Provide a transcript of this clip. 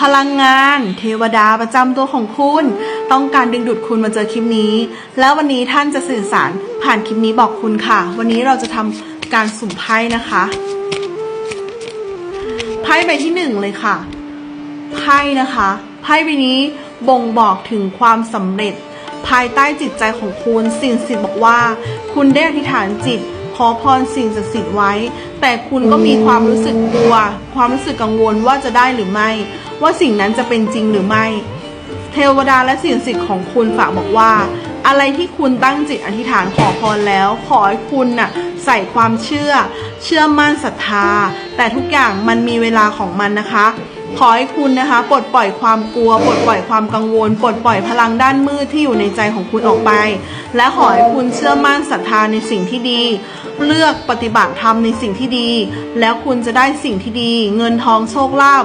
พลังงาน เทวดาประจำตัวของคุณ ต้องการดึงดูดคุณมาเจอคลิปนี้ แล้ววันนี้ท่านจะสื่อสารผ่านคลิปนี้บอกคุณค่ะ วันนี้เราจะทำการสุ่มไพ่นะคะไพ่ใบที่หนึ่งเลยค่ะไพ่นะคะไพ่ใบนี้บ่งบอกถึงความสำเร็จ ภายใต้จิตใจของคุณสิ่งศักดิ์สิทธิ์บอกว่า คุณได้อธิษฐานจิตขอพรสิ่งศักดิ์สิทธิ์ไว้ แต่คุณก็มีความรู้สึกกลัว ความรู้สึกกังวลว่าจะได้หรือไม่ ว่าสิ่งนั้นจะเป็นจริงหรือไม่ เทวดาและสิ่งศักดิ์สิทธิ์ของคุณฝากบอกว่า อะไรที่คุณตั้งจิตอธิษฐานขอพรแล้ว ขอให้คุณน่ะใส่ความเชื่อ เชื่อมั่นศรัทธา แต่ทุกอย่างมันมีเวลาของมันนะคะขอให้คุณนะคะปลดปล่อยความกลัว ปลดปล่อยความกังวล ปลดปล่อยพลังด้านมืดที่อยู่ในใจของคุณออกไป และขอให้คุณเชื่อมั่นศรัทธาในสิ่งที่ดี เลือกปฏิบัติธรรมในสิ่งที่ดี แล้วคุณจะได้สิ่งที่ดี เงินทองโชคลาภ